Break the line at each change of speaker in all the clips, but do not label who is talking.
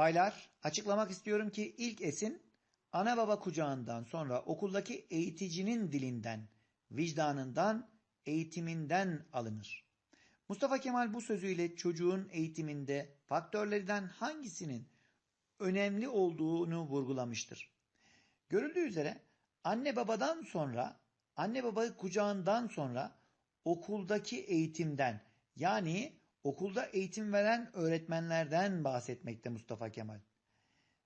Baylar, açıklamak istiyorum ki ilk esin ana baba kucağından sonra okuldaki eğiticinin dilinden, vicdanından, eğitiminden alınır. Mustafa Kemal bu sözüyle çocuğun eğitiminde faktörlerden hangisinin önemli olduğunu vurgulamıştır. Görüldüğü üzere anne babadan sonra, anne baba kucağından sonra okuldaki eğitimden yani okulda eğitim veren öğretmenlerden bahsetmekte Mustafa Kemal.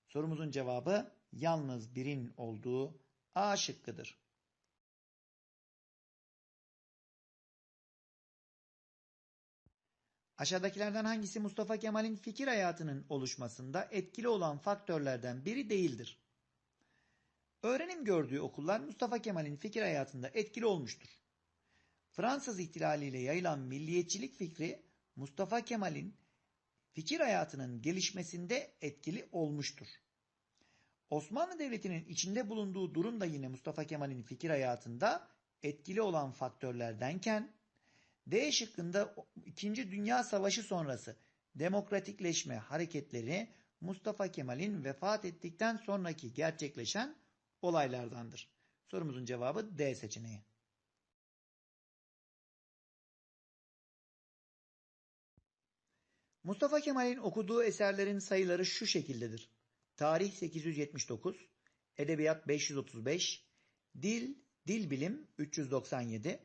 Sorumuzun cevabı yalnız birin olduğu A şıkkıdır. Aşağıdakilerden hangisi Mustafa Kemal'in fikir hayatının oluşmasında etkili olan faktörlerden biri değildir? Öğrenim gördüğü okullar Mustafa Kemal'in fikir hayatında etkili olmuştur. Fransız ihtilaliyle yayılan milliyetçilik fikri Mustafa Kemal'in fikir hayatının gelişmesinde etkili olmuştur. Osmanlı Devleti'nin içinde bulunduğu durum da yine Mustafa Kemal'in fikir hayatında etkili olan faktörlerdenken D şıkkında 2. Dünya Savaşı sonrası demokratikleşme hareketleri Mustafa Kemal'in vefat ettikten sonraki gerçekleşen olaylardandır. Sorumuzun cevabı D seçeneği. Mustafa Kemal'in okuduğu eserlerin sayıları şu şekildedir. Tarih 879, Edebiyat 535, Dil, Dil Bilim 397,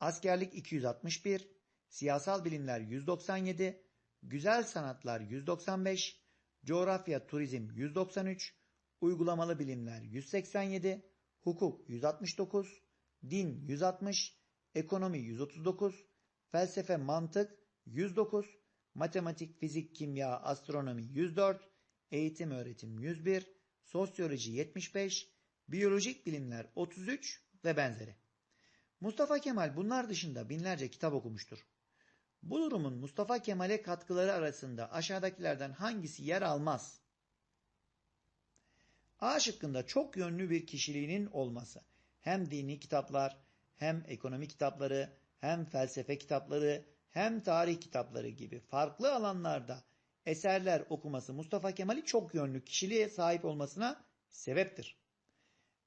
Askerlik 261, Siyasal Bilimler 197, Güzel Sanatlar 195, Coğrafya Turizm 193, Uygulamalı Bilimler 187, Hukuk 169, Din 160, Ekonomi 139, Felsefe Mantık 109, Matematik, Fizik, Kimya, Astronomi 104, Eğitim Öğretim 101, Sosyoloji 75, Biyolojik Bilimler 33 ve benzeri. Mustafa Kemal bunlar dışında binlerce kitap okumuştur. Bu durumun Mustafa Kemal'e katkıları arasında aşağıdakilerden hangisi yer almaz? A şıkkında çok yönlü bir kişiliğinin olması. Hem dini kitaplar, hem ekonomi kitapları, hem felsefe kitapları, hem tarih kitapları gibi farklı alanlarda eserler okuması Mustafa Kemal'i çok yönlü kişiliğe sahip olmasına sebeptir.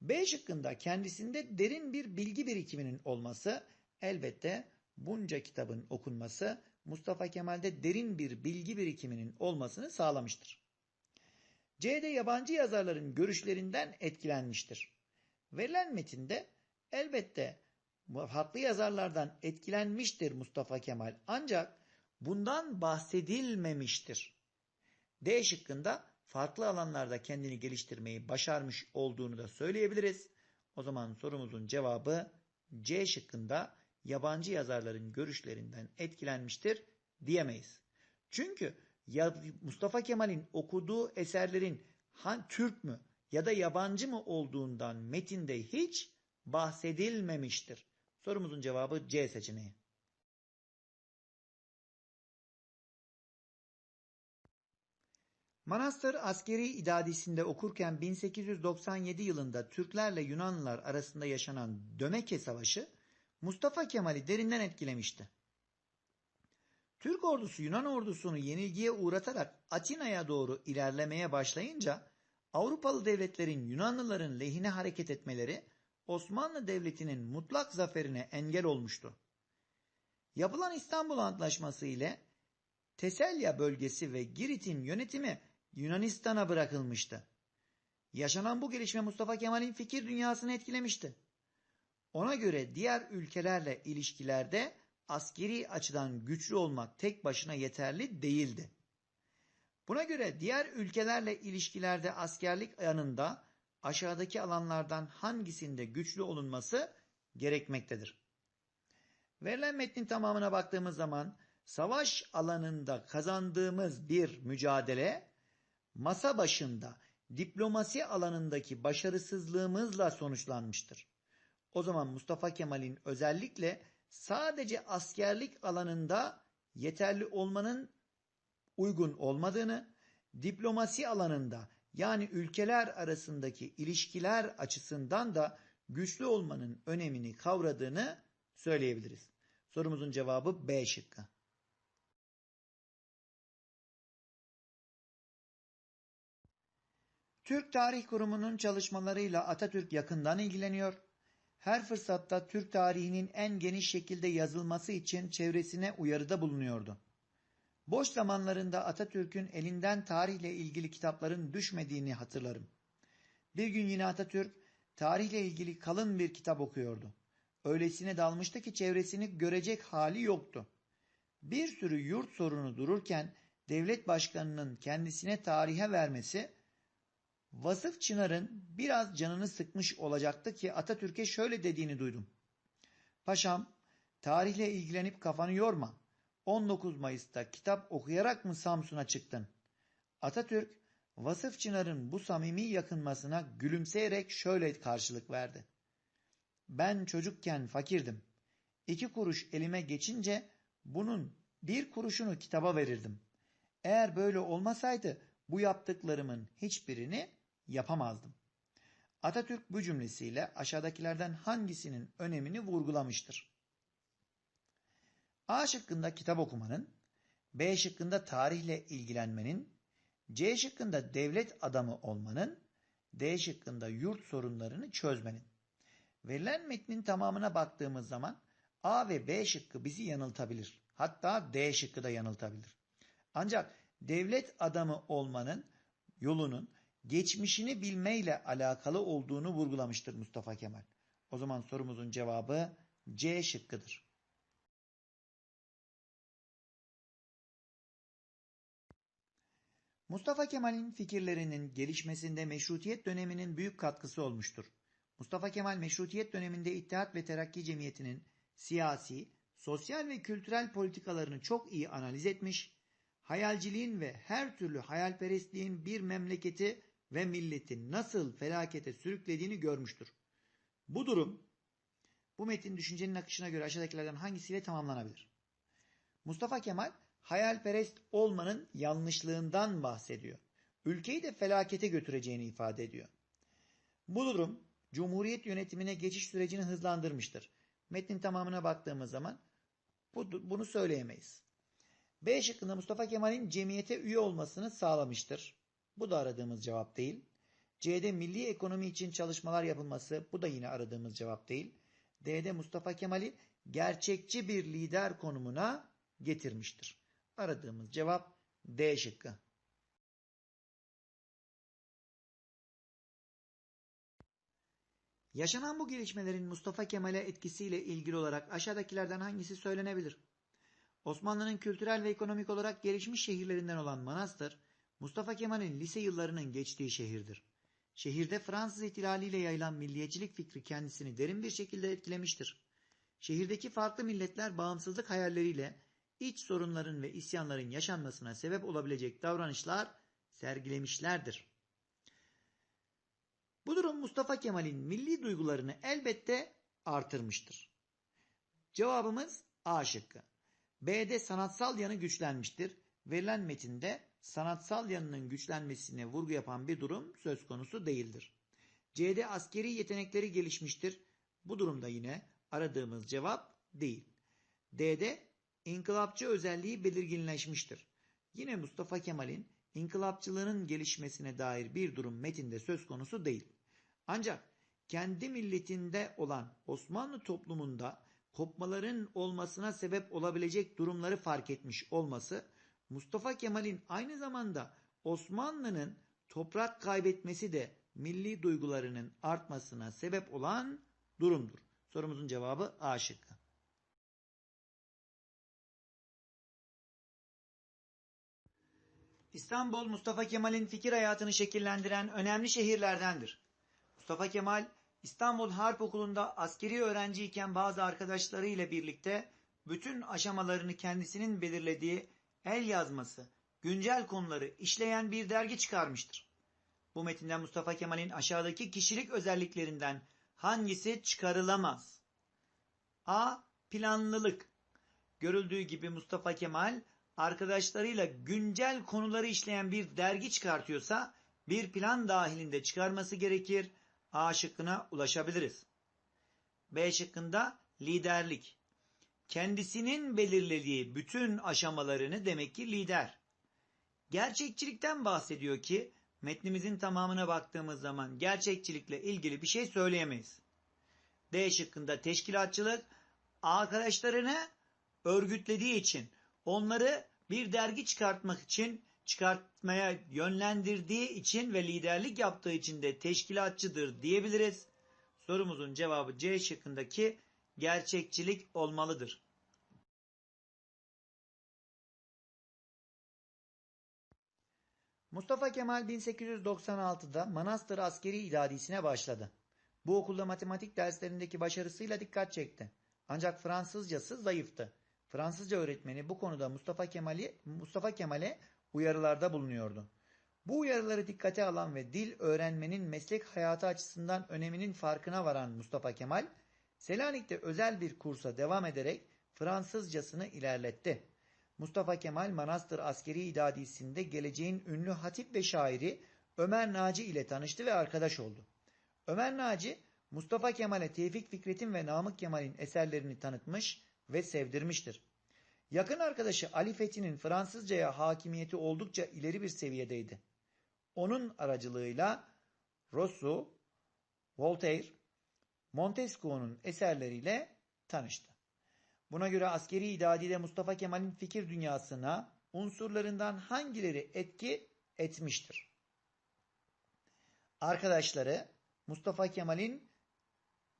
B şıkkında kendisinde derin bir bilgi birikiminin olması elbette bunca kitabın okunması Mustafa Kemal'de derin bir bilgi birikiminin olmasını sağlamıştır. C'de yabancı yazarların görüşlerinden etkilenmiştir. Verilen metinde elbette farklı yazarlardan etkilenmiştir Mustafa Kemal ancak bundan bahsedilmemiştir. D şıkkında farklı alanlarda kendini geliştirmeyi başarmış olduğunu da söyleyebiliriz. O zaman sorumuzun cevabı C şıkkında yabancı yazarların görüşlerinden etkilenmiştir diyemeyiz. Çünkü Mustafa Kemal'in okuduğu eserlerin Türk mü ya da yabancı mı olduğundan metinde hiç bahsedilmemiştir. Sorumuzun cevabı C seçeneği. Manastır askeri idadisinde okurken 1897 yılında Türklerle Yunanlılar arasında yaşanan Dömeke Savaşı Mustafa Kemal'i derinden etkilemişti. Türk ordusu Yunan ordusunu yenilgiye uğratarak Atina'ya doğru ilerlemeye başlayınca Avrupalı devletlerin Yunanlıların lehine hareket etmeleri Osmanlı Devleti'nin mutlak zaferine engel olmuştu. Yapılan İstanbul Antlaşması ile Teselya bölgesi ve Girit'in yönetimi Yunanistan'a bırakılmıştı. Yaşanan bu gelişme Mustafa Kemal'in fikir dünyasını etkilemişti. Ona göre diğer ülkelerle ilişkilerde askeri açıdan güçlü olmak tek başına yeterli değildi. Buna göre diğer ülkelerle ilişkilerde askerlik yanında aşağıdaki alanlardan hangisinde güçlü olunması gerekmektedir. Verilen metnin tamamına baktığımız zaman savaş alanında kazandığımız bir mücadele masa başında diplomasi alanındaki başarısızlığımızla sonuçlanmıştır. O zaman Mustafa Kemal'in özellikle sadece askerlik alanında yeterli olmanın uygun olmadığını, diplomasi alanında yani ülkeler arasındaki ilişkiler açısından da güçlü olmanın önemini kavradığını söyleyebiliriz. Sorumuzun cevabı B şıkkı. Türk Tarih Kurumu'nun çalışmalarıyla Atatürk yakından ilgileniyor. Her fırsatta Türk tarihinin en geniş şekilde yazılması için çevresine uyarıda bulunuyordu. Boş zamanlarında Atatürk'ün elinden tarihle ilgili kitapların düşmediğini hatırlarım. Bir gün yine Atatürk tarihle ilgili kalın bir kitap okuyordu. Öylesine dalmıştı ki çevresini görecek hali yoktu. Bir sürü yurt sorunu dururken devlet başkanının kendisine tarihe vermesi Vasıf Çınar'ın biraz canını sıkmış olacaktı ki Atatürk'e şöyle dediğini duydum. Paşam, tarihle ilgilenip kafanı yorma. 19 Mayıs'ta kitap okuyarak mı Samsun'a çıktın? Atatürk, Vasıf Çınar'ın bu samimi yakınmasına gülümseyerek şöyle karşılık verdi. Ben çocukken fakirdim. İki kuruş elime geçince bunun bir kuruşunu kitaba verirdim. Eğer böyle olmasaydı bu yaptıklarımın hiçbirini yapamazdım. Atatürk bu cümlesiyle aşağıdakilerden hangisinin önemini vurgulamıştır? A şıkkında kitap okumanın, B şıkkında tarihle ilgilenmenin, C şıkkında devlet adamı olmanın, D şıkkında yurt sorunlarını çözmenin. Verilen metnin tamamına baktığımız zaman A ve B şıkkı bizi yanıltabilir. Hatta D şıkkı da yanıltabilir. Ancak devlet adamı olmanın yolunun geçmişini bilmeyle alakalı olduğunu vurgulamıştır Mustafa Kemal. O zaman sorumuzun cevabı C şıkkıdır. Mustafa Kemal'in fikirlerinin gelişmesinde meşrutiyet döneminin büyük katkısı olmuştur. Mustafa Kemal meşrutiyet döneminde İttihat ve Terakki Cemiyeti'nin siyasi, sosyal ve kültürel politikalarını çok iyi analiz etmiş, hayalciliğin ve her türlü hayalperestliğin bir memleketi ve milleti nasıl felakete sürüklediğini görmüştür. Bu durum bu metin düşüncenin akışına göre aşağıdakilerden hangisiyle tamamlanabilir? Mustafa Kemal hayalperest olmanın yanlışlığından bahsediyor. Ülkeyi de felakete götüreceğini ifade ediyor. Bu durum Cumhuriyet yönetimine geçiş sürecini hızlandırmıştır. Metnin tamamına baktığımız zaman bu, bunu söyleyemeyiz. B şıkkında Mustafa Kemal'in cemiyete üye olmasını sağlamıştır. Bu da aradığımız cevap değil. C'de milli ekonomi için çalışmalar yapılması bu da yine aradığımız cevap değil. D'de Mustafa Kemal'i gerçekçi bir lider konumuna getirmiştir. Aradığımız cevap D şıkkı. Yaşanan bu gelişmelerin Mustafa Kemal'e etkisiyle ilgili olarak aşağıdakilerden hangisi söylenebilir? Osmanlı'nın kültürel ve ekonomik olarak gelişmiş şehirlerinden olan Manastır, Mustafa Kemal'in lise yıllarının geçtiği şehirdir. Şehirde Fransız ihtilaliyle yayılan milliyetçilik fikri kendisini derin bir şekilde etkilemiştir. Şehirdeki farklı milletler bağımsızlık hayalleriyle iç sorunların ve isyanların yaşanmasına sebep olabilecek davranışlar sergilemişlerdir. Bu durum Mustafa Kemal'in milli duygularını elbette artırmıştır. Cevabımız A şıkkı. B'de sanatsal yanı güçlenmiştir. Verilen metinde sanatsal yanının güçlenmesine vurgu yapan bir durum söz konusu değildir. C'de askeri yetenekleri gelişmiştir. Bu durumda yine aradığımız cevap değil. D'de inkılapçı özelliği belirginleşmiştir. Yine Mustafa Kemal'in inkılapçılığının gelişmesine dair bir durum metinde söz konusu değil. Ancak kendi milletinde olan Osmanlı toplumunda kopmaların olmasına sebep olabilecek durumları fark etmiş olması Mustafa Kemal'in aynı zamanda Osmanlı'nın toprak kaybetmesi de milli duygularının artmasına sebep olan durumdur. Sorumuzun cevabı A şıkkı. İstanbul Mustafa Kemal'in fikir hayatını şekillendiren önemli şehirlerdendir. Mustafa Kemal İstanbul Harp Okulu'nda askeri öğrenciyken bazı arkadaşları ile birlikte bütün aşamalarını kendisinin belirlediği el yazması, güncel konuları işleyen bir dergi çıkarmıştır. Bu metinden Mustafa Kemal'in aşağıdaki kişilik özelliklerinden hangisi çıkarılamaz? A. Planlılık. Görüldüğü gibi Mustafa Kemal arkadaşlarıyla güncel konuları işleyen bir dergi çıkartıyorsa bir plan dahilinde çıkarması gerekir. A şıkkına ulaşabiliriz. B şıkkında liderlik. Kendisinin belirlediği bütün aşamalarını demek ki lider. Gerçekçilikten bahsediyor ki metnimizin tamamına baktığımız zaman gerçekçilikle ilgili bir şey söyleyemeyiz. D şıkkında teşkilatçılık arkadaşlarını örgütlediği için onları bir dergi çıkartmak için çıkartmaya yönlendirdiği için ve liderlik yaptığı için de teşkilatçıdır diyebiliriz. Sorumuzun cevabı C şıkkındaki gerçekçilik olmalıdır. Mustafa Kemal 1896'da Manastır Askeri İdadisi'ne başladı. Bu okulda matematik derslerindeki başarısıyla dikkat çekti. Ancak Fransızcası zayıftı. Fransızca öğretmeni bu konuda Mustafa Kemal'i Mustafa Kemal'e uyarılarda bulunuyordu. Bu uyarıları dikkate alan ve dil öğrenmenin meslek hayatı açısından öneminin farkına varan Mustafa Kemal, Selanik'te özel bir kursa devam ederek Fransızcasını ilerletti. Mustafa Kemal Manastır Askeri İdadisi'nde geleceğin ünlü hatip ve şairi Ömer Naci ile tanıştı ve arkadaş oldu. Ömer Naci, Mustafa Kemal'e Tevfik Fikret'in ve Namık Kemal'in eserlerini tanıtmış ve sevdirmiştir. Yakın arkadaşı Ali Fethi'nin Fransızcaya hakimiyeti oldukça ileri bir seviyedeydi. Onun aracılığıyla Rousseau, Voltaire, Montesquieu'nun eserleriyle tanıştı. Buna göre askeri idadide Mustafa Kemal'in fikir dünyasına unsurlarından hangileri etki etmiştir? Arkadaşları Mustafa Kemal'in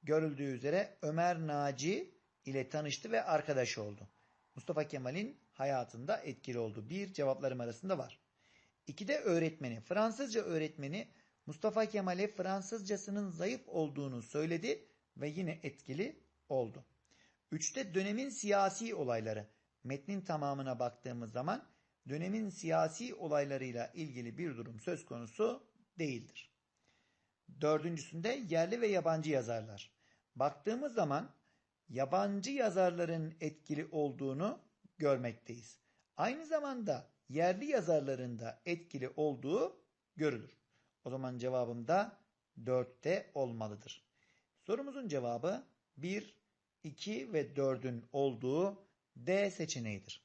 görüldüğü üzere Ömer Naci ile tanıştı ve arkadaş oldu. Mustafa Kemal'in hayatında etkili oldu. Bir cevaplarım arasında var. İki de öğretmeni. Fransızca öğretmeni Mustafa Kemal'e Fransızcasının zayıf olduğunu söyledi ve yine etkili oldu. Üçte dönemin siyasi olayları. Metnin tamamına baktığımız zaman dönemin siyasi olaylarıyla ilgili bir durum söz konusu değildir. Dördüncüsünde yerli ve yabancı yazarlar. Baktığımız zaman yabancı yazarların etkili olduğunu görmekteyiz. Aynı zamanda yerli yazarların da etkili olduğu görülür. O zaman cevabım da 4'te olmalıdır. Sorumuzun cevabı 1, 2 ve 4'ün olduğu D seçeneğidir.